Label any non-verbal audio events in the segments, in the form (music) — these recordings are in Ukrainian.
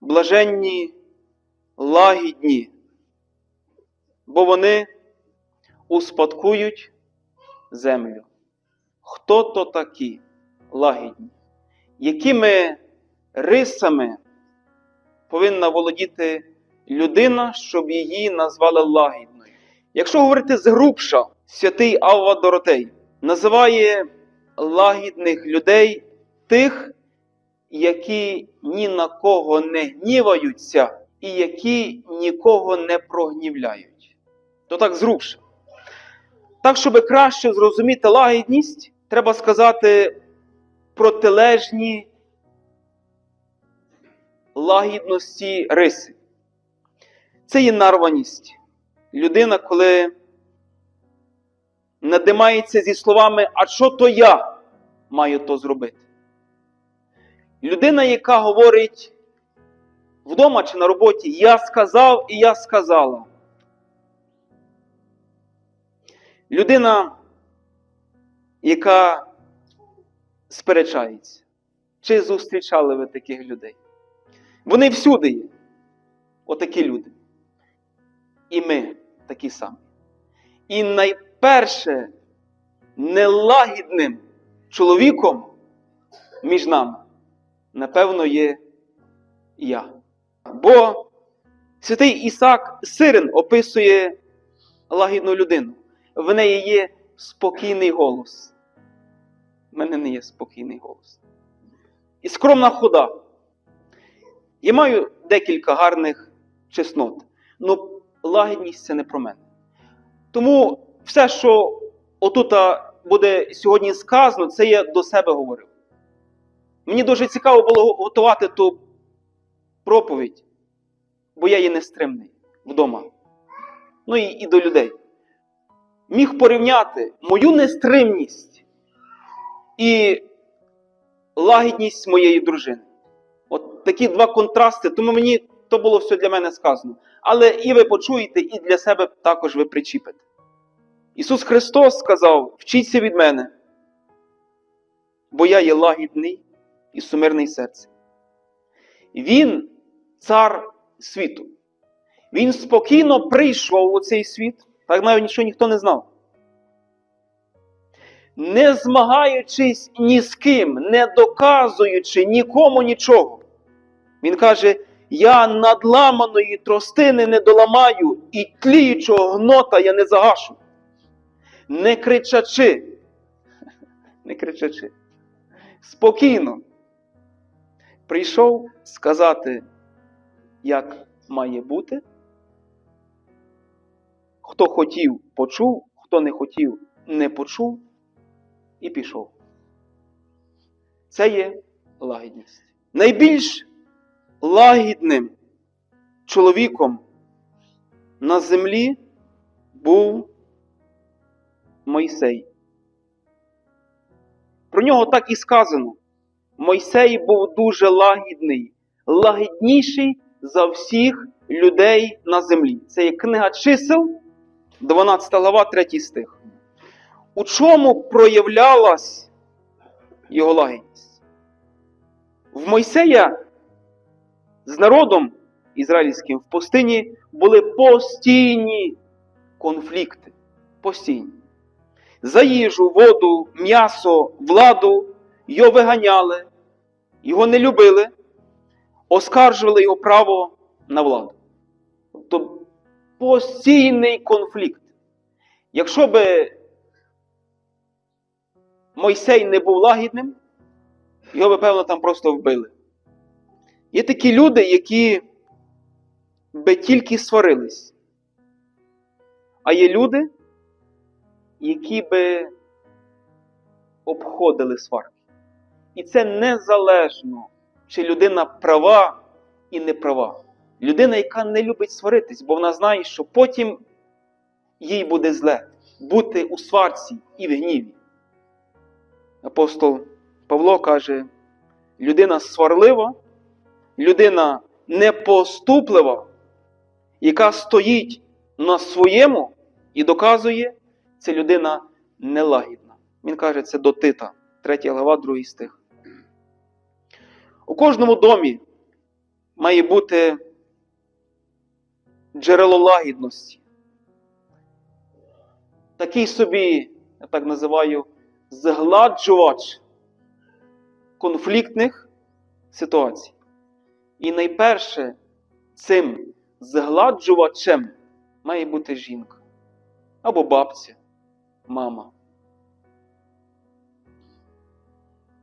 блаженні, лагідні, бо вони успадкують землю. Хто то такі лагідні? Якими рисами повинна володіти людина, щоб її назвали лагідною? Якщо говорити згрубша, святий Авва Доротей називає лагідних людей тих, які ні на кого не гніваються і які нікого не прогнівляють. То так зрубше. Так, щоб краще зрозуміти лагідність, треба сказати протилежні лагідності риси. Це є нарваність. Людина, коли надимається зі словами, а що то я маю то зробити? Людина, яка говорить вдома чи на роботі, я сказав і я сказала. Людина, яка сперечається. Чи зустрічали ви таких людей? Вони всюди є. Отакі люди. І ми такі самі. І найперше нелагідним чоловіком між нами, напевно, є я. Бо святий Ісак Сирин описує лагідну людину. В неї є спокійний голос. В мене не є спокійний голос. І скромна хода. Я маю декілька гарних чеснот. Ну, лагідність це не про мене. Тому все, що отут буде сьогодні сказано, це я до себе говорив. Мені дуже цікаво було готувати ту проповідь, бо я є нестримний вдома. Ну і, і до людей. Міг порівняти мою нестримність і лагідність моєї дружини. От такі два контрасти, тому мені то було все для мене сказано. Але і ви почуєте, і для себе також ви причіпите. Ісус Христос сказав: вчіться від мене, бо я є лагідний і сумирний серце. Він цар світу. Він спокійно прийшов у цей світ, так навіть нічого ніхто не знав. Не змагаючись ні з ким, не доказуючи нікому нічого. Він каже: я надламаної тростини не доламаю, і тліючого гнота я не загашу. Не кричачи, (laughs) не кричачи, спокійно прийшов сказати, як має бути. Хто хотів, почув, хто не хотів, не почув і пішов. Це є лагідність. Найбільш лагідним чоловіком на землі був Мойсей. Про нього так і сказано. Мойсей був дуже лагідний, лагідніший за всіх людей на землі. Це є книга чисел, 12 глава, 3 стих. У чому проявлялась його лагідність? В Мойсея з народом ізраїльським в пустині були постійні конфлікти. Постійні. За їжу, воду, м'ясо, владу його виганяли, його не любили, оскаржували його право на владу. Тобто постійний конфлікт. Якщо би Мойсей не був лагідним, його би, певно, там просто вбили. Є такі люди, які би тільки сварились. А є люди, які би обходили сварки. І це незалежно, чи людина права і не права. Людина, яка не любить сваритись, бо вона знає, що потім їй буде зле бути у сварці і в гніві. Апостол Павло каже: людина сварлива, людина непоступлива, яка стоїть на своєму і доказує, це людина нелагідна. Він каже це до Тита, 3 глава, 2 стих. У кожному домі має бути джерело лагідності. Такий собі, я так називаю, згладжувач конфліктних ситуацій. І найперше цим згладжувачем має бути жінка або бабця, мама.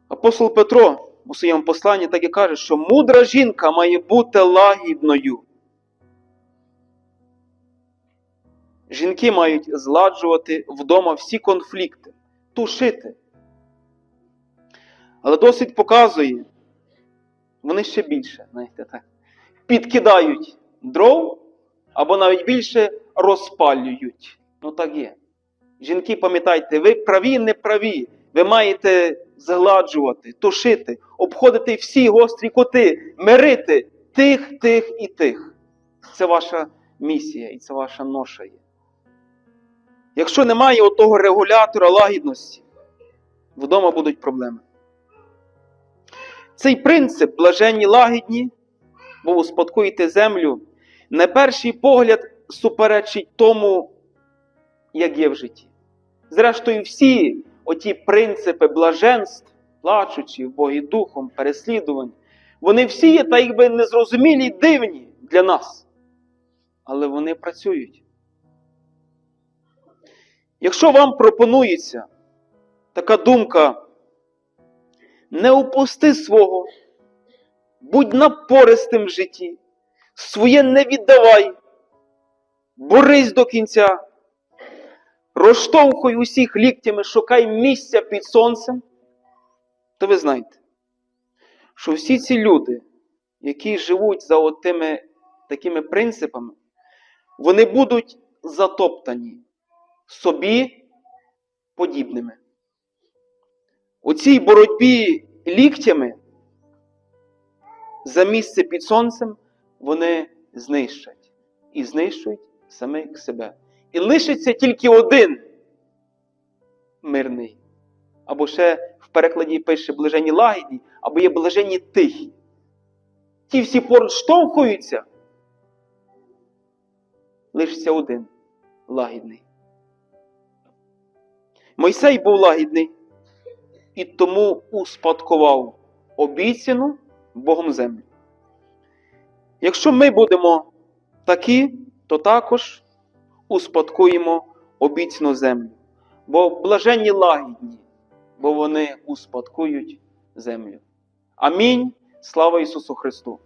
Апостол Петро у своєму посланні так і каже, що мудра жінка має бути лагідною. Жінки мають зладжувати вдома всі конфлікти, тушити. Але досить показує, вони ще більше, знаєте, так, підкидають дров або навіть більше розпалюють. Ну так є. Жінки, пам'ятайте, ви праві, не праві. Ви маєте згладжувати, тушити, обходити всі гострі коти, мирити тих, тих і тих. Це ваша місія і це ваша ноша є. Якщо немає отого регулятора лагідності, вдома будуть проблеми. Цей принцип блаженні лагідні, бо успадкуєте землю, на перший погляд суперечить тому, як є в житті. Зрештою, всі оті принципи блаженств, плачучи в Духом, переслідувань, вони всі є, та якби незрозумілі й дивні для нас. Але вони працюють. Якщо вам пропонується така думка, не упусти свого, будь напористим в житті, своє не віддавай, борись до кінця, розштовхуй усіх ліктями, шукай місця під сонцем, то ви знаєте, що всі ці люди, які живуть за отими такими принципами, вони будуть затоптані собі подібними. У цій боротьбі ліктями за місце під сонцем вони знищать і знищують самих себе. І лишиться тільки один мирний. Або ще в перекладі пише блажені лагідні, або є блажені тихі. Ті всі поруч штовхуються. Лишиться один лагідний. Мойсей був лагідний і тому успадкував обіцяну Богом землю. Якщо ми будемо такі, то також успадкуємо обіцяну землю. Бо блаженні лагідні, бо вони успадкують землю. Амінь. Слава Ісусу Христу!